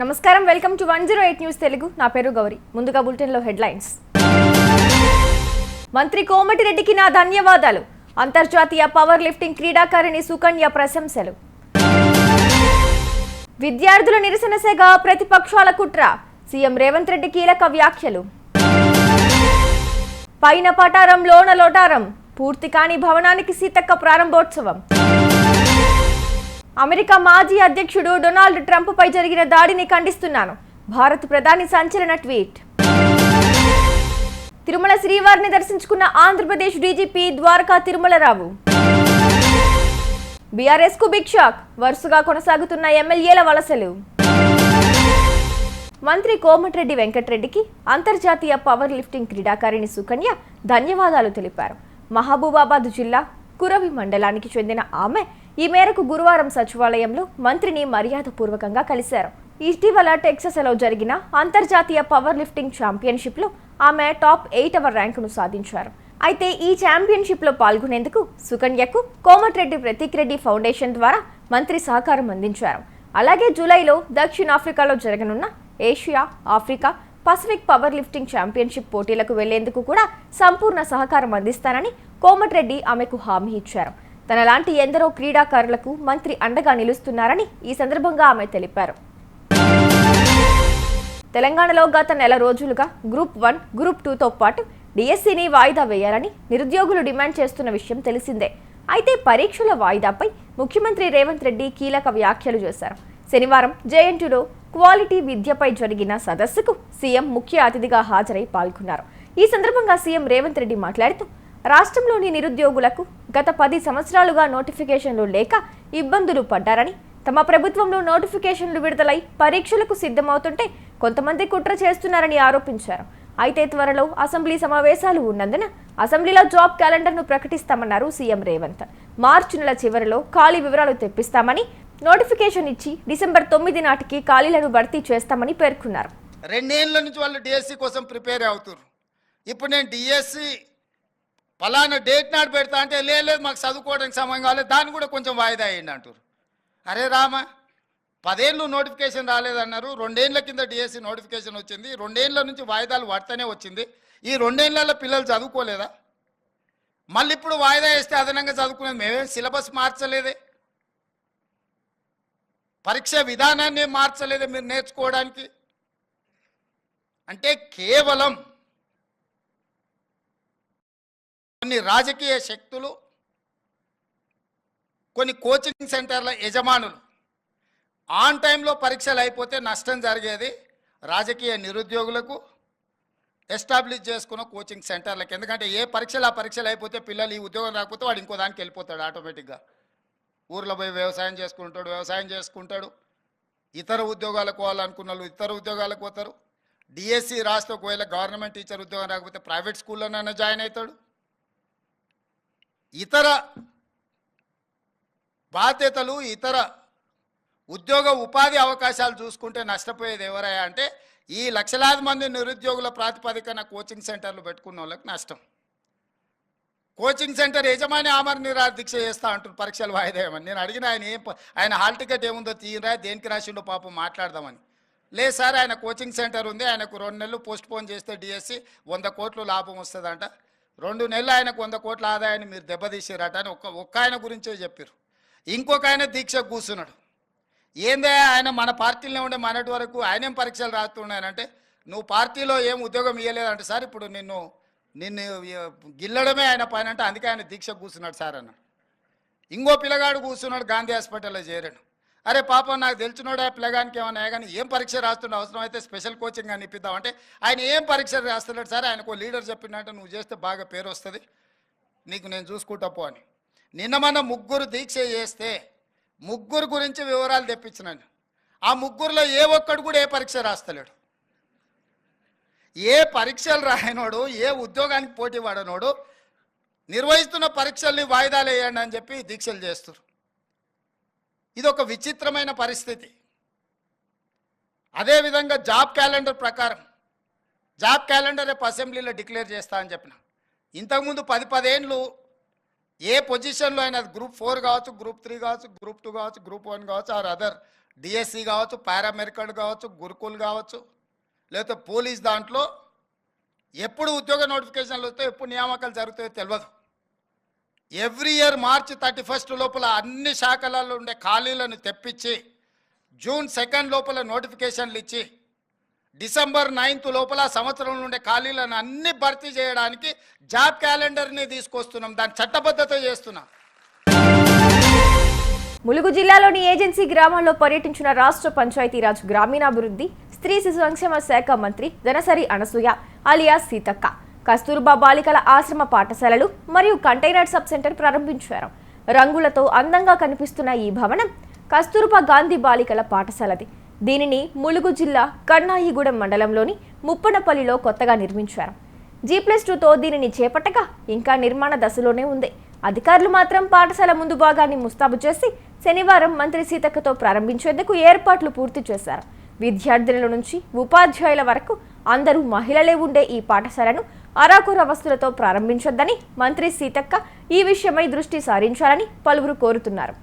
నమస్కారం welcome to one zero eight news Telugu. నా పేరు గౌరి. ముందుగా బులెటిన్లో హెడ్లైన్స్. మంత్రి కోమటిరెడ్డికి నా ధన్యవాదాలు. అంతర్జాతీయ పవర్ లిఫ్టింగ్ క్రీడాకారిణి సుకన్య ప్రశంసలు. విద్యార్థుల నిరసన సెగ ప్రతిపక్షాల కుట్ర. సీఎం రేవంత్ రెడ్డి కీలక వ్యాఖ్యలు. పైన పటారం లోన లోటారం. పూర్తి కాని భవనానికి సీతక్క ప్రారంభోత్సవం. అమెరికా మాజీ అధ్యక్షుడు డొనాల్డ్ ట్రంప్ పై జరిగిన దాడిని ఖండిస్తున్నాను. భారత్ ప్రధాని సంచలన ట్వీట్. తిరుమల శ్రీవారిని దర్శించుకున్న ఆంధ్రప్రదేశ్ డీజీపీ ద్వారకా తిరుమలరావు. బీఆర్ఎస్కు బిగ్ షాక్ వరుసగా కొనసాగుతున్న ఎమ్మెల్యేల వలసలు. మంత్రి కోమటిరెడ్డి వెంకటరెడ్డికి అంతర్జాతీయ పవర్ లిఫ్టింగ్ క్రీడాకారిణి సుకన్య ధన్యవాదాలు తెలిపారు. మహబూబాబాద్ జిల్లా కురవి మండలానికి చెందిన ఆమె ఈ మేరకు గురువారం సచివాలయంలో మంత్రిని మర్యాదపూర్వకంగా కలిశారు. ఇటీవల టెక్సస్లో జరిగిన అంతర్జాతీయ పవర్ లిఫ్టింగ్ ఛాంపియన్షిప్లో ఆమె టాప్ ఎయిట్ అవర్ ర్యాంకును సాధించారు. అయితే ఈ ఛాంపియన్షిప్లో పాల్గొనేందుకు సుకన్యకు కోమటిరెడ్డి ప్రతీక్ రెడ్డి ఫౌండేషన్ ద్వారా మంత్రి సహకారం అందించారు. అలాగే జూలైలో దక్షిణాఫ్రికాలో జరగనున్న Asia Africa Pacific power lifting championship పోటీలకు వెళ్ళేందుకు కూడా సంపూర్ణ సహకారం అందిస్తానని కోమటిరెడ్డి ఆమెకు హామీ ఇచ్చారు. తనలాంటి ఎందరో క్రీడాకారులకు మంత్రి అండగా నిలుస్తున్నారని ఈ సందర్భంగా ఆమె తెలిపారు. తెలంగాణలో గత నెల రోజులుగా గ్రూప్ వన్ గ్రూప్ టూతో పాటు డిఎస్సిని వాయిదా వేయాలని నిరుద్యోగులు డిమాండ్ చేస్తున్న విషయం తెలిసిందే. అయితే పరీక్షల వాయిదాపై ముఖ్యమంత్రి రేవంత్ రెడ్డి కీలక వ్యాఖ్యలు చేశారు. శనివారం జేఎన్టీలో క్వాలిటీ విద్యపై జరిగిన సదస్సుకు సీఎం ముఖ్య అతిథిగా హాజరై పాల్గొన్నారు. ఈ సందర్భంగా సీఎం రేవంత్ రెడ్డి మాట్లాడుతూ రాష్ట్రంలోని నిరుద్యోగులకు గత పది సంవత్సరాలుగా నోటిఫికేషన్లు లేక ఇబ్బందులు పడ్డారని తమ ప్రభుత్వంలో నోటిఫికేషన్లు విడుదలై పరీక్షలకు సిద్ధమవుతుంటే కొంతమంది కుట్ర చేస్తున్నారని ఆరోపించారు. అయితే త్వరలో అసెంబ్లీ సమావేశాలు ఉన్నందున అసెంబ్లీలో జాబ్ క్యాలెండర్ను ప్రకటిస్తామన్నారు సీఎం రేవంత్. మార్చి నెల చివరిలో ఖాళీ వివరాలు తెప్పిస్తామని నోటిఫికేషన్ ఇచ్చి డిసెంబర్ తొమ్మిది నాటికి ఖాళీలను భర్తీ చేస్తామని పేర్కొన్నారు. రెండేళ్ళ నుంచి వాళ్ళు డిఎస్సి కోసం ప్రిపేర్ అవుతారు ఇప్పుడు నేను డిఎస్సి ఫలానా డేట్ నాడు పెడతా అంటే లేదు మాకు చదువుకోవడానికి సమయం కావాలి దాన్ని కూడా కొంచెం వాయిదా అయ్యండి అంటారు. అరే రామ పదేళ్ళు నోటిఫికేషన్ రాలేదన్నారు రెండేళ్ళ కింద డిఎస్సి నోటిఫికేషన్ వచ్చింది రెండేళ్ళ నుంచి వాయిదాలు పడతానే వచ్చింది ఈ రెండేళ్ళలో పిల్లలు చదువుకోలేదా? మళ్ళీ ఇప్పుడు వాయిదా వేస్తే అదనంగా చదువుకునేది మేమేం సిలబస్ మార్చలేదే. పరీక్ష విధానాన్ని మార్చలేదే మీరు నేర్చుకోవడానికి. అంటే కేవలం కొన్ని రాజకీయ శక్తులు కొన్ని కోచింగ్ సెంటర్ల యజమానులు. ఆన్ టైంలో పరీక్షలు అయిపోతే నష్టం జరిగేది రాజకీయ నిరుద్యోగులకు ఎస్టాబ్లిష్ చేసుకున్న కోచింగ్ సెంటర్లకు. ఎందుకంటే ఏ పరీక్షలు ఆ పరీక్షలు అయిపోతే పిల్లలు ఈ ఉద్యోగం రాకపోతే వాడు ఇంకో దానికి వెళ్ళిపోతాడు ఆటోమేటిక్గా. ఊర్లో పోయి వ్యవసాయం చేసుకుంటాడు వ్యవసాయం చేసుకుంటాడు. ఇతర ఉద్యోగాలకు పోవాలనుకున్న వాళ్ళు ఇతర ఉద్యోగాలకు పోతారు. డిఎస్సి రాస్తే ఒకవేళ గవర్నమెంట్ టీచర్ ఉద్యోగం రాకపోతే ప్రైవేట్ స్కూల్లోనైనా జాయిన్ అవుతాడు. ఇతర బాధ్యతలు ఇతర ఉద్యోగ ఉపాధి అవకాశాలు చూసుకుంటే నష్టపోయేది ఎవరయ్యా అంటే ఈ లక్షలాది మంది నిరుద్యోగుల ప్రాతిపదికన కోచింగ్ సెంటర్లు పెట్టుకున్న వాళ్ళకి నష్టం. కోచింగ్ సెంటర్ యజమాని ఆమర నిరాదీక్ష చేస్తా అంటారు పరీక్షలు వాయిదేమని. నేను అడిగిన ఆయన ఏం ఆయన హాల్ టికెట్ ఏముందో తీయరా దేనికి రాసిండో పాపం మాట్లాడదామని. లేదు సార్ ఆయన కోచింగ్ సెంటర్ ఉంది ఆయనకు రెండు నెలలు పోస్ట్ పోన్ చేస్తే డిఎస్సి వంద కోట్లు లాభం వస్తుందంట. రెండు నెలలు ఆయనకు వంద కోట్ల ఆదాయాన్ని మీరు దెబ్బతీసారట అని ఒక్క ఒక్క ఆయన గురించే చెప్పారు. ఇంకొక ఆయన దీక్ష కూర్చున్నాడు. ఏందే ఆయన మన పార్టీలో ఉండే మనటి వరకు ఆయనేం పరీక్షలు రాస్తున్నాయనంటే నువ్వు పార్టీలో ఏం ఉద్యోగం ఇవ్వలేదంటే సార్ ఇప్పుడు నిన్ను నిన్ను గిల్లడమే ఆయన పైన అంటే. అందుకే ఆయన దీక్ష కూర్చున్నాడు సార్ అన్నాడు. ఇంకో పిల్లగాడు కూర్చున్నాడు గాంధీ హాస్పిటల్లో చేరాడు. అరే పాపం నాకు తెలిసినోడే పిల్లగానికి ఏమన్నా కానీ ఏం పరీక్ష రాస్తుండే అవసరం అయితే స్పెషల్ కోచింగ్ అని ఇప్పిద్దాం. అంటే ఆయన ఏం పరీక్ష రాస్తున్నాడు సార్? ఆయనకు లీడర్ చెప్పినట్టు నువ్వు చేస్తే బాగా పేరు వస్తుంది. నీకు నేను చూసుకుంటా పో అని. నిన్న మన ముగ్గురు దీక్ష చేస్తే ముగ్గురు గురించి వివరాలు తెప్పించినాను ఆ ముగ్గురులో ఏ ఒక్కడు కూడా ఏ పరీక్ష రాస్తలేడు. ఏ పరీక్షలు రాయనోడు ఏ ఉద్యోగానికి పోటీ పడనోడు నిర్వహిస్తున్న పరీక్షల్ని వాయిదాలు వేయండి అని చెప్పి దీక్షలు చేస్తారు ఇది ఒక విచిత్రమైన పరిస్థితి. అదేవిధంగా జాబ్ క్యాలెండర్ ప్రకారం జాబ్ క్యాలెండర్ రేపు అసెంబ్లీలో డిక్లేర్ చేస్తా అని చెప్పిన. ఇంతకుముందు పది పదేళ్ళు ఏ పొజిషన్లో అయినా గ్రూప్ ఫోర్ కావచ్చు గ్రూప్ త్రీ కావచ్చు గ్రూప్ టూ కావచ్చు గ్రూప్ వన్ కావచ్చు ఆర్ అదర్ డిఎస్సి కావచ్చు పారామెడికల్ కావచ్చు గురుకుల్ కావచ్చు లేకపోతే పోలీస్ దాంట్లో ఎప్పుడు ఉద్యోగ నోటిఫికేషన్లు వస్తాయో ఎప్పుడు నియామకాలు జరుగుతాయో తెలియదు. Every year March thirty first లోపల అన్ని శాఖలలో ఉండే ఖాళీలను తెప్పించి జూన్ సెకండ్ లోపల నోటిఫికేషన్లు ఇచ్చి డిసెంబర్ నైన్త్ లోపల సంవత్సరంలో ఉండే ఖాళీలను అన్ని భర్తీ చేయడానికి జాబ్ క్యాలెండర్ని తీసుకొస్తున్నాం. దాని చట్టబద్ధత చేస్తున్నాం. ములుగు జిల్లాలోని ఏజెన్సీ గ్రామాల్లో పర్యటించిన రాష్ట్ర పంచాయతీరాజ్ గ్రామీణాభివృద్ధి స్త్రీ శిశు సంక్షేమ శాఖ మంత్రి ధనసరి అనసూయ అలియా సీతక్క. కస్తూర్బా బాలికల ఆశ్రమ పాఠశాలలు మరియు కంటైనర్ సబ్ సెంటర్ ప్రారంభించారు. రంగులతో అందంగా కనిపిస్తున్న ఈ భవనం కస్తూర్బా గాంధీ బాలికల పాఠశాలది. దీనిని ములుగు జిల్లా కన్నాయిగూడెం మండలంలోని ముప్పనపల్లిలో కొత్తగా నిర్మించారు. జీ ప్లస్ టూతో దీనిని చేపట్టగా ఇంకా నిర్మాణ దశలోనే ఉంది. అధికారులు మాత్రం పాఠశాల ముందు భాగాన్ని ముస్తాబు చేసి శనివారం మంత్రి సీతక్కతో ప్రారంభించేందుకు ఏర్పాట్లు పూర్తి చేశారు. విద్యార్థినుల నుంచి ఉపాధ్యాయుల వరకు అందరూ మహిళలే ఉండే ఈ పాఠశాలను అరాకొర వస్తువులతో ప్రారంభించొద్దని మంత్రి సీతక్క ఈ విషయమై దృష్టి సారించాలని పలువురు కోరుతున్నారు.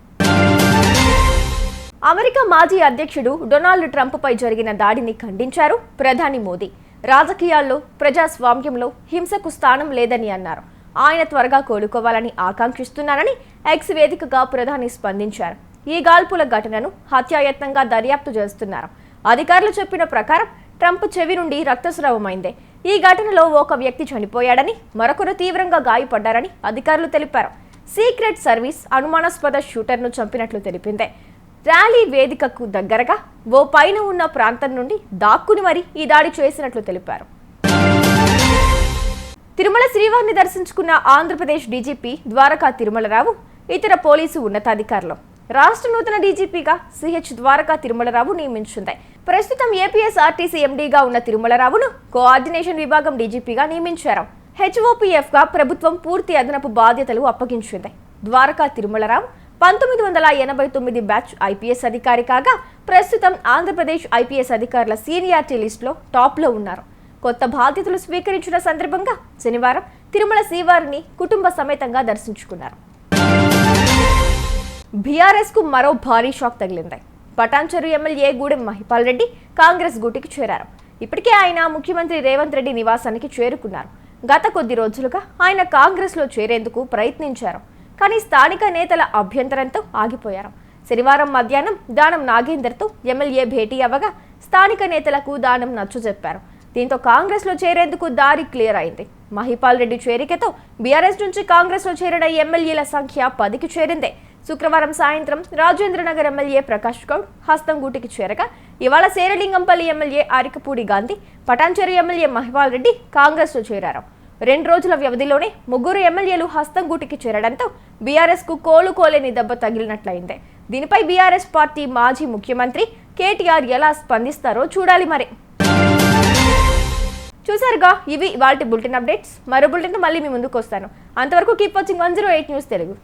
అమెరికా మాజీ అధ్యక్షుడు డొనాల్డ్ ట్రంప్పై జరిగిన దాడిని ఖండించారు ప్రధాని మోదీ. రాజకీయాల్లో ప్రజాస్వామ్యంలో హింసకు స్థానం లేదని అన్నారు. ఆయన త్వరగా కోలుకోవాలని ఆకాంక్షిస్తున్నానని ఎక్స్ వేదికగా ప్రధాని స్పందించారు. ఈ గాల్పుల ఘటనను హత్యాయత్నంగా దర్యాప్తు చేస్తున్నారు. అధికారులు చెప్పిన ప్రకారం ట్రంప్ చెవి నుండి రక్తస్రావమైందే. ఈ ఘటనలో ఒక వ్యక్తి చనిపోయాడని మరొకరు తీవ్రంగా గాయపడ్డారని అధికారులు తెలిపారు. సీక్రెట్ సర్వీస్ అనుమానాస్పద షూటర్ను చంపినట్లు తెలిపింది. ర్యాలీ వేదికకు దగ్గరగా ఓ పైన ఉన్న ప్రాంతం నుండి దాక్కుని మరీ ఈ దాడి చేసినట్లు తెలిపారు. తిరుమల శ్రీవారిని దర్శించుకున్న ఆంధ్రప్రదేశ్ డీజీపీ ద్వారకా తిరుమలరావు ఇతర పోలీసు ఉన్నతాధికారులు. రాష్ట్ర నూతన డీజీపీగా సిహెచ్ ద్వారకా తిరుమలరావు నియమించింది. ప్రస్తుతం ఏపీఎస్ఆర్టీసీ ఎండీగా ఉన్న తిరుమలరావును కోఆర్డినేషన్ విభాగం డీజీపీగా నియమించారు. హెచ్ఓపీఎఫ్గా ప్రభుత్వం పూర్తి అదనపు బాధ్యతలు అప్పగించింది. ద్వారకా తిరుమలరావు పంతొమ్మిది వందల ఎనభై తొమ్మిది బ్యాచ్ ఐపీఎస్ అధికారి కాగా ప్రస్తుతం ఆంధ్రప్రదేశ్ ఐపీఎస్ అధికారుల సీనియారిటీ లిస్టులో టాప్లో ఉన్నారు. కొత్త బాధ్యతలు స్వీకరించిన సందర్భంగా శనివారం తిరుమల శ్రీవారిని కుటుంబ సమేతంగా దర్శించుకున్నారు. బీఆర్ఎస్కు మరో భారీ షాక్ తగిలింది. పటాన్చెరు ఎమ్మెల్యే గూడెం మహిపాల్ రెడ్డి కాంగ్రెస్ గూటికి చేరారు. ఇప్పటికే ఆయన ముఖ్యమంత్రి రేవంత్ రెడ్డి నివాసానికి చేరుకున్నారు. గత కొద్ది రోజులుగా ఆయన కాంగ్రెస్లో చేరేందుకు ప్రయత్నించారు. కానీ స్థానిక నేతల అభ్యంతరంతో ఆగిపోయారు. శనివారం మధ్యాహ్నం దానం నాగేందర్తో ఎమ్మెల్యే భేటీ అవ్వగా స్థానిక నేతలకు దానం నచ్చజెప్పారు దీంతో కాంగ్రెస్లో చేరేందుకు దారి క్లియర్ అయింది. మహిపాల్ రెడ్డి చేరికతో బీఆర్ఎస్ నుంచి కాంగ్రెస్లో చేరిన ఎమ్మెల్యేల సంఖ్య పదికి చేరిందే. శుక్రవారం సాయంత్రం రాజేంద్రనగర్ ఎమ్మెల్యే ప్రకాష్ గౌడ్ హస్తంగూటికి చేరగా ఇవాళ శేరలింగంపల్లి ఎమ్మెల్యే ఆరికపూడి గాంధీ పటాన్చెరు ఎమ్మెల్యే మహివాల్ రెడ్డి కాంగ్రెస్లో చేరారు. రెండు రోజుల వ్యవధిలోనే ముగ్గురు ఎమ్మెల్యేలు హస్తంగూటికి చేరడంతో బీఆర్ఎస్కు కోలుకోలేని దెబ్బ తగిలినట్లయింది. దీనిపై బీఆర్ఎస్ పార్టీ మాజీ ముఖ్యమంత్రి కేటీఆర్ ఎలా స్పందిస్తారో చూడాలి మరి. చూసారుగా ఇవి వాటి బులెటిన్ అప్డేట్స్. మరో బులెటిన్ మళ్ళీ మీ ముందుకు వస్తాను. అంతవరకు keep watching one zero eight news Telugu.